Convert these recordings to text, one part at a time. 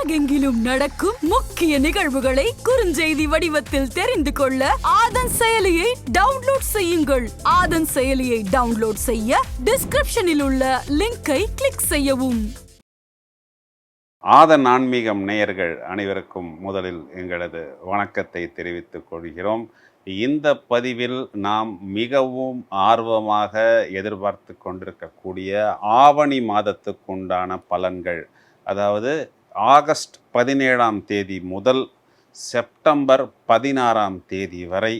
உலகெங்கிலும் நடக்கும் முக்கிய நிகழ்வுகளை குறுஞ்செய்தி வடிவத்தில் தெரிந்து கொள்ள ஆதன் செயலியை டவுன்லோட் செய்யுங்கள். ஆதன் செயலியை டவுன்லோட் செய்ய டிஸ்கிரிப்ஷனில் உள்ள லிங்கை கிளிக் செய்யவும். ஆதன் ஆன்மீகம் நேயர்கள் அனைவருக்கும் முதலில் எங்களது வணக்கத்தை தெரிவித்துக் கொள்கிறோம். இந்த பதிவில் நாம் மிகவும் ஆர்வமாக எதிர்பார்த்து கொண்டிருக்கக்கூடிய ஆவணி மாதத்துக்குண்டான பலன்கள் அதாவது ஆகஸ்ட் பதினேழாம் தேதி முதல் செப்டம்பர் பதினாறாம் தேதி வரை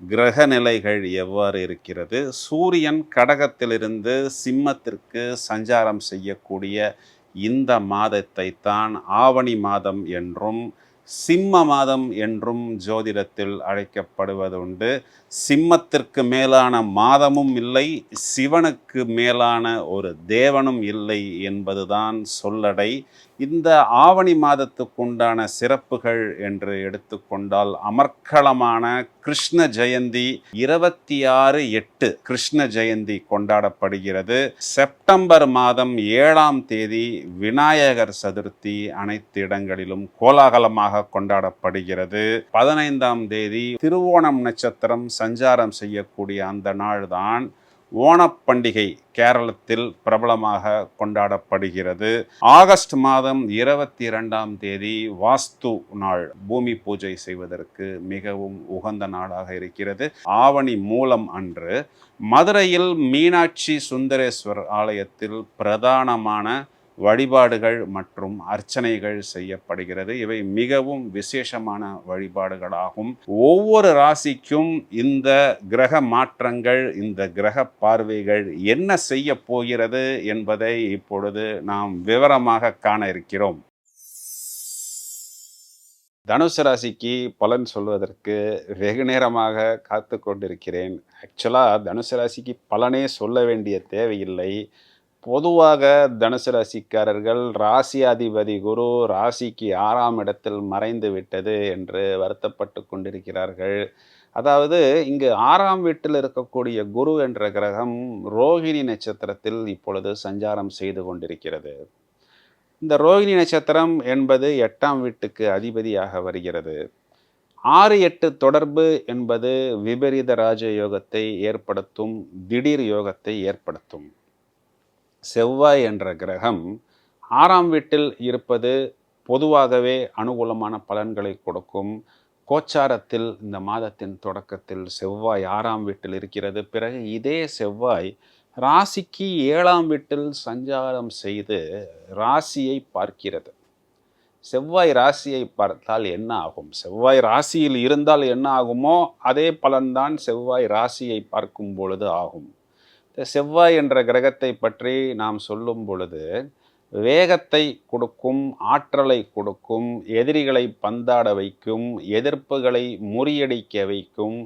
கிரக நிலைகள் எவ்வாறு இருக்கிறது? சூரியன் கடகத்திலிருந்து சிம்மத்திற்கு சஞ்சாரம் செய்யக்கூடிய இந்த மாதத்தை தான் ஆவணி மாதம் என்றும் சிம்ம மாதம் என்றும் ஜோதிடத்தில் அழைக்கப்படுவதுண்டு. சிம்மத்திற்கு மேலான மாதமும் இல்லை சிவனுக்கு மேலான ஒரு தேவனும் இல்லை என்பதுதான் சொல்லடை. இந்த ஆவணி மாதத்துக்குண்டான சிறப்புகள் என்று எடுத்துக்கொண்டால் அமர்க்களமான கிருஷ்ண ஜெயந்தி இருபத்தி ஆறு எட்டு கிருஷ்ண ஜெயந்தி கொண்டாடப்படுகிறது. செப்டம்பர் மாதம் ஏழாம் தேதி விநாயகர் சதுர்த்தி அனைத்து இடங்களிலும் கோலாகலமாக கொண்டாடப்படுகிறது. பதினைந்தாம் தேதி திருவோணம் நட்சத்திரம் சஞ்சாரம் செய்யக்கூடிய அந்த நாள்தான் ஓணப்பண்டிகை கேரளத்தில் பிரபலமாக கொண்டாடப்படுகிறது. ஆகஸ்ட் மாதம் இருபத்தி இரண்டாம் தேதி வாஸ்து நாள். பூமி பூஜை செய்வதற்கு மிகவும் உகந்த நாளாக இருக்கிறது. ஆவணி மூலம் அன்று மதுரையில் மீனாட்சி சுந்தரேஸ்வர் ஆலயத்தில் பிரதானமான வழிபாடுகள் மற்றும் அர்ச்சனைகள் செய்யப்படுகிறது. இவை மிகவும் விசேஷமான வழிபாடுகளாகும். ஒவ்வொரு ராசிக்கும் இந்த கிரக மாற்றங்கள் இந்த கிரக பார்வைகள் என்ன செய்ய போகிறது என்பதை இப்பொழுது நாம் விவரமாக காண இருக்கிறோம். தனுசு ராசிக்கு பலன் சொல்வதற்கு வெகு நேரமாக காத்து கொண்டிருக்கிறேன். ஆக்சுவலாக தனுசு ராசிக்கு பலனே சொல்ல வேண்டிய தேவையில்லை. பொதுவாக தனுசு ராசிக்காரர்கள் ராசி அதிபதி குரு ராசிக்கு ஆறாம் இடத்தில் மறைந்து விட்டது என்று வருத்தப்பட்டு கொண்டிருக்கிறார்கள். அதாவது இங்கு ஆறாம் வீட்டில் இருக்கக்கூடிய குரு என்ற கிரகம் ரோகிணி நட்சத்திரத்தில் இப்பொழுது சஞ்சாரம் செய்து கொண்டிருக்கிறது. இந்த ரோகிணி நட்சத்திரம் என்பது எட்டாம் வீட்டுக்கு அதிபதியாக வருகிறது. ஆறு எட்டு தொடர்பு என்பது விபரீத ராஜ யோகத்தை ஏற்படுத்தும் திடீர் யோகத்தை ஏற்படுத்தும். செவ்வாய் என்ற கிரகம் ஆறாம் வீட்டில் இருப்பது பொதுவாகவே அனுகூலமான பலன்களை கொடுக்கும். கோச்சாரத்தில் இந்த மாதத்தின் தொடக்கத்தில் செவ்வாய் ஆறாம் வீட்டில் இருக்கிறது. பிறகு இதே செவ்வாய் ராசிக்கு ஏழாம் வீட்டில் சஞ்சாரம் செய்து ராசியை பார்க்கிறது. செவ்வாய் ராசியை பார்த்தால் என்ன ஆகும்? செவ்வாய் ராசியில் இருந்தால் என்ன ஆகுமோ அதே பலன்தான் செவ்வாய் ராசியை பார்க்கும் பொழுது ஆகும். செவ்வாய் என்ற கிரகத்தை பற்றி நாம் சொல்லும் பொழுது வேகத்தை கொடுக்கும் ஆற்றலை கொடுக்கும் எதிரிகளை பந்தாட வைக்கும் எதிர்ப்புகளை முறியடிக்க வைக்கும்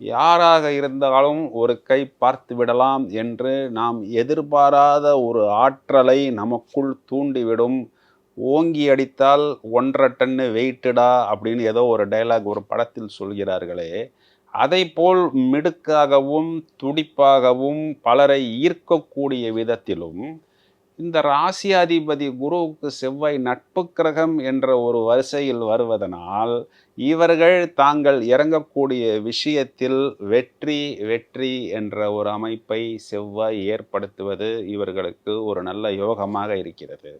யாராக இருந்தாலும் ஒரு கை பார்த்து விடலாம் என்று நாம் எதிர்பாராத ஒரு ஆற்றலை நமக்குள் தூண்டிவிடும். ஓங்கி அடித்தால் ஒன்றரை டன்னு வெயிட்டடா அப்படின்னு ஏதோ ஒரு டைலாக் ஒரு படத்தில் சொல்கிறார்களே அதை போல் மிடுக்காகவும் துடிப்பாகவும் பலரை ஈர்க்கக்கூடிய விதத்திலும் இந்த ராசியாதிபதி குருவுக்கு செவ்வாய் நட்பு கிரகம் என்ற ஒரு வரிசையில் வருவதனால் இவர்கள் தாங்கள் இறங்கக்கூடிய விஷயத்தில் வெற்றி வெற்றி என்ற ஒரு அமைப்பை செவ்வாய் ஏற்படுத்துவது இவர்களுக்கு ஒரு நல்ல யோகமாக இருக்கிறது.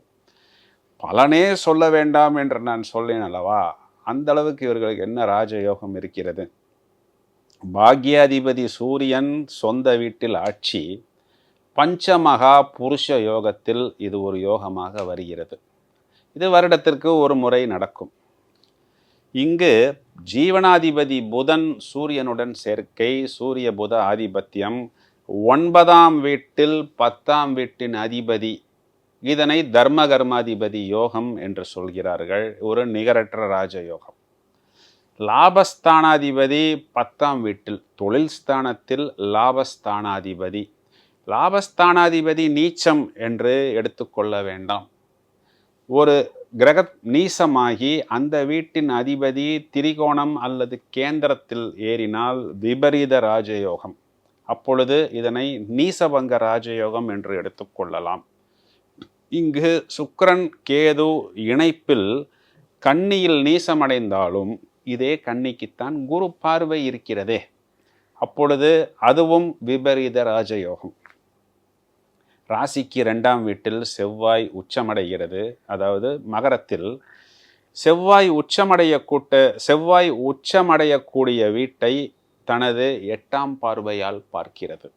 பலனே சொல்ல வேண்டாம் என்று நான் சொல்லேன் அல்லவா? அந்த அளவுக்கு இவர்களுக்கு என்ன ராஜயோகம் இருக்கிறது? பாக்யாதிபதி சூரியன் சொந்த வீட்டில் ஆட்சி பஞ்சமகா புருஷ யோகத்தில் இது ஒரு யோகமாக வருகிறது. இது வருடத்திற்கு ஒரு முறை நடக்கும். இங்கு ஜீவனாதிபதி புதன் சூரியனுடன் சேர்க்கை சூரிய புத ஆதிபத்தியம் ஒன்பதாம் வீட்டில் பத்தாம் வீட்டின் அதிபதி இதனை தர்ம கர்மாதிபதி யோகம் என்று சொல்கிறார்கள். ஒரு நிகரற்ற ராஜயோகம். லாபஸ்தானாதிபதி பத்தாம் வீட்டில் தொழில் ஸ்தானத்தில் லாபஸ்தானாதிபதி. லாபஸ்தானாதிபதி நீச்சம் என்று எடுத்துக்கொள்ள வேண்டாம். ஒரு கிரக நீசமாகி அந்த வீட்டின் அதிபதி திரிகோணம் அல்லது கேந்திரத்தில் ஏறினால் விபரீத ராஜயோகம். அப்பொழுது இதனை நீசபங்க ராஜயோகம் என்று எடுத்துக்கொள்ளலாம் இங்கு சுக்கரன் கேது இணைப்பில் கன்னியில் நீசமடைந்தாலும் இதே கன்னிக்குத்தான் குரு பார்வை இருக்கிறதே. அப்பொழுது அதுவும் விபரீத ராஜயோகம். ராசிக்கு ரெண்டாம் வீட்டில் செவ்வாய் உச்சமடைகிறது. அதாவது மகரத்தில் செவ்வாய் உச்சமடைய கூட்ட செவ்வாய் உச்சமடையக்கூடிய வீட்டை தனது எட்டாம் பார்வையால் பார்க்கிறது.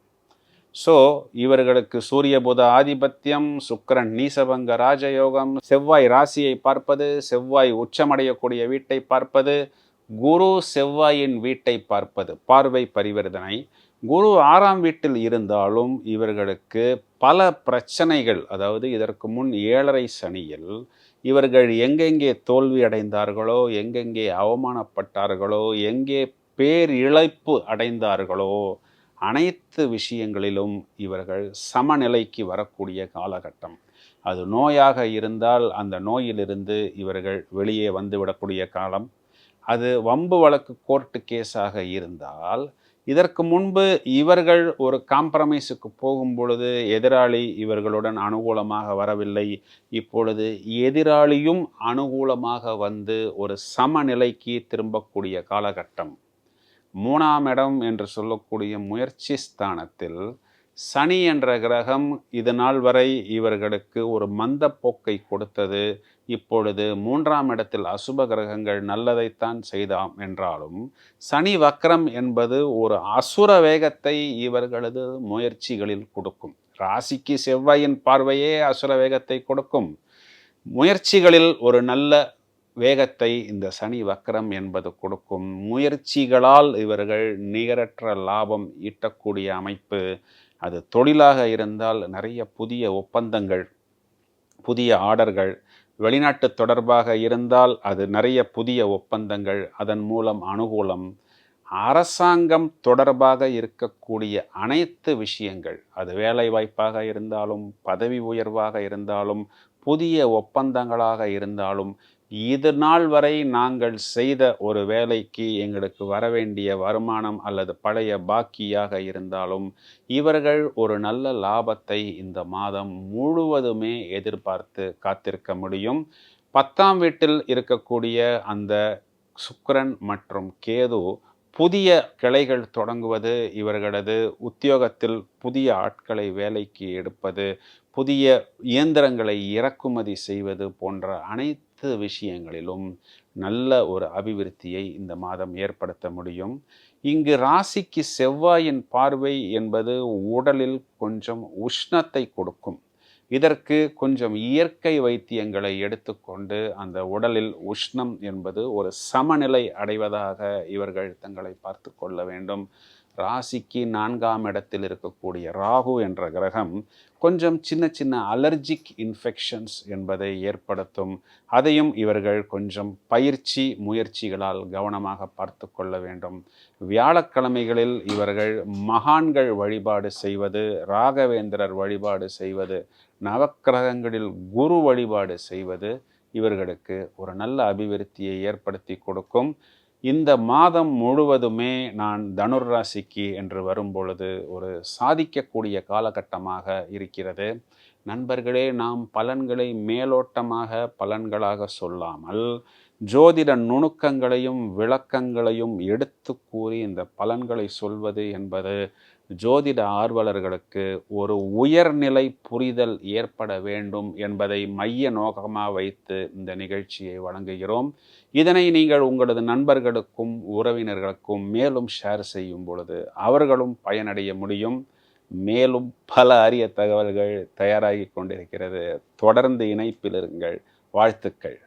ஸோ இவர்களுக்கு சூரிய புத ஆதிபத்தியம் சுக்கரன் நீசபங்க ராஜயோகம் செவ்வாய் ராசியை பார்ப்பது செவ்வாய் உச்சமடையக்கூடிய வீட்டை பார்ப்பது குரு செவ்வாயின் வீட்டை பார்ப்பது பார்வை பரிவர்த்தனை. குரு ஆறாம் வீட்டில் இருந்தாலும் இவர்களுக்கு பல பிரச்சனைகள் அதாவது இதற்கு முன் ஏழரை சனியில் இவர்கள் எங்கெங்கே தோல்வி அடைந்தார்களோ எங்கெங்கே அவமானப்பட்டார்களோ எங்கே பேரிழைப்பு அடைந்தார்களோ அனைத்து விஷயங்களிலும் இவர்கள் சமநிலைக்கு வரக்கூடிய காலகட்டம். அது நோயாக இருந்தால் அந்த நோயிலிருந்து இவர்கள் வெளியே வந்துவிடக்கூடிய காலம். அது வம்பு வழக்கு கோர்ட்டு கேஸாக இருந்தால் இதற்கு முன்பு இவர்கள் ஒரு காம்ப்ரமைஸுக்கு போகும் பொழுது எதிராளி இவர்களுடன் அனுகூலமாக வரவில்லை. இப்பொழுது எதிராளியும் அனுகூலமாக வந்து ஒரு சமநிலைக்கு திரும்பக்கூடிய காலகட்டம். மூணாம் இடம் என்று சொல்லக்கூடிய முயற்சி ஸ்தானத்தில் சனி என்ற கிரகம் இது நாள் வரை இவர்களுக்கு ஒரு மந்த போக்கை கொடுத்தது. இப்பொழுது மூன்றாம் இடத்தில் அசுப கிரகங்கள் நல்லதைத்தான் செய்தாம் என்றாலும் சனி வக்ரம் என்பது ஒரு அசுர வேகத்தை இவர்களது முயற்சிகளில் கொடுக்கும். ராசிக்கு செவ்வாயின் பார்வையே அசுர வேகத்தை கொடுக்கும். முயற்சிகளில் ஒரு நல்ல வேகத்தை இந்த சனி வக்கரம் என்பது கொடுக்கும். முயற்சிகளால் இவர்கள் நிகரற்ற லாபம் ஈட்டக்கூடிய அமைப்பு. அது தொழிலாக இருந்தால் நிறைய புதிய ஒப்பந்தங்கள் புதிய ஆர்டர்கள் வெளிநாட்டு தொடர்பாக இருந்தால் அது நிறைய புதிய ஒப்பந்தங்கள் அதன் மூலம் அனுகூலம். அரசாங்கம் தொடர்பாக இருக்கக்கூடிய அனைத்து விஷயங்கள் அது வேலை வாய்ப்பாக இருந்தாலும் பதவி உயர்வாக இருந்தாலும் புதிய ஒப்பந்தங்களாக இருந்தாலும் இது நாள் வரை நாங்கள் செய்த ஒரு வேலைக்கு எங்களுக்கு வரவேண்டிய வருமானம் அல்லது பழைய பாக்கியாக இருந்தாலும் இவர்கள் ஒரு நல்ல லாபத்தை இந்த மாதம் முழுவதுமே எதிர்பார்த்து காத்திருக்க முடியும். பத்தாம் வீட்டில் இருக்கக்கூடிய அந்த சுக்கரன் மற்றும் கேது புதிய கிளைகள் தொடங்குவது இவர்களது உத்தியோகத்தில் புதிய ஆட்களை வேலைக்கு எடுப்பது புதிய இயந்திரங்களை இறக்குமதி செய்வது போன்ற அனைத்து அனைத்து விஷயங்களிலும் நல்ல ஒரு அபிவிருத்தியை இந்த மாதம் ஏற்படுத்த முடியும். இங்கு ராசிக்கு செவ்வாயின் பார்வை என்பது உடலில் கொஞ்சம் உஷ்ணத்தை கொடுக்கும். இதற்கு கொஞ்சம் இயற்கை வைத்தியங்களை எடுத்துக்கொண்டு அந்த உடலில் உஷ்ணம் என்பது ஒரு சமநிலை அடைவதாக இவர்கள் தங்களை பார்த்து கொள்ள வேண்டும். ராசிக்கு நான்காம் இடத்தில் இருக்கக்கூடிய ராகு என்ற கிரகம் கொஞ்சம் சின்ன சின்ன அலர்ஜிக் இன்ஃபெக்ஷன்ஸ் என்பதை ஏற்படுத்தும். அதையும் இவர்கள் கொஞ்சம் பயிற்சி முயற்சிகளால் கவனமாக பார்த்து கொள்ள வேண்டும். வியாழக்கிழமைகளில் இவர்கள் மகான்கள் வழிபாடு செய்வது ராகவேந்திரர் வழிபாடு செய்வது நவக்கிரகங்களில் குரு வழிபாடு செய்வது இவர்களுக்கு ஒரு நல்ல அபிவிருத்தியை ஏற்படுத்தி கொடுக்கும். இந்த மாதம் முழுவதுமே நான் தனுர் ராசிக்கு என்று வரும்பொழுது ஒரு சாதிக்கக்கூடிய காலகட்டமாக இருக்கிறது. நண்பர்களே நாம் பலன்களை மேலோட்டமாக பலன்களாக சொல்லாமல் ஜோதிட நுணுக்கங்களையும் விளக்கங்களையும் எடுத்து கூறி இந்த பலன்களை சொல்வது என்பது ஜோதிட ஆர்வலர்களுக்கு ஒரு உயர்நிலை புரிதல் ஏற்பட வேண்டும் என்பதை மைய நோக்கமாக வைத்து இந்த நிகழ்ச்சியை வழங்குகிறோம். இதனை நீங்கள் உங்களது நண்பர்களுக்கும் உறவினர்களுக்கும் மேலும் ஷேர் செய்யும் பொழுது அவர்களும் பயனடைய முடியும். மேலும் பல அரிய தகவல்கள் தயாராகி கொண்டிருக்கிறது. தொடர்ந்து இணைப்பில் இருங்கள். வாழ்த்துக்கள்.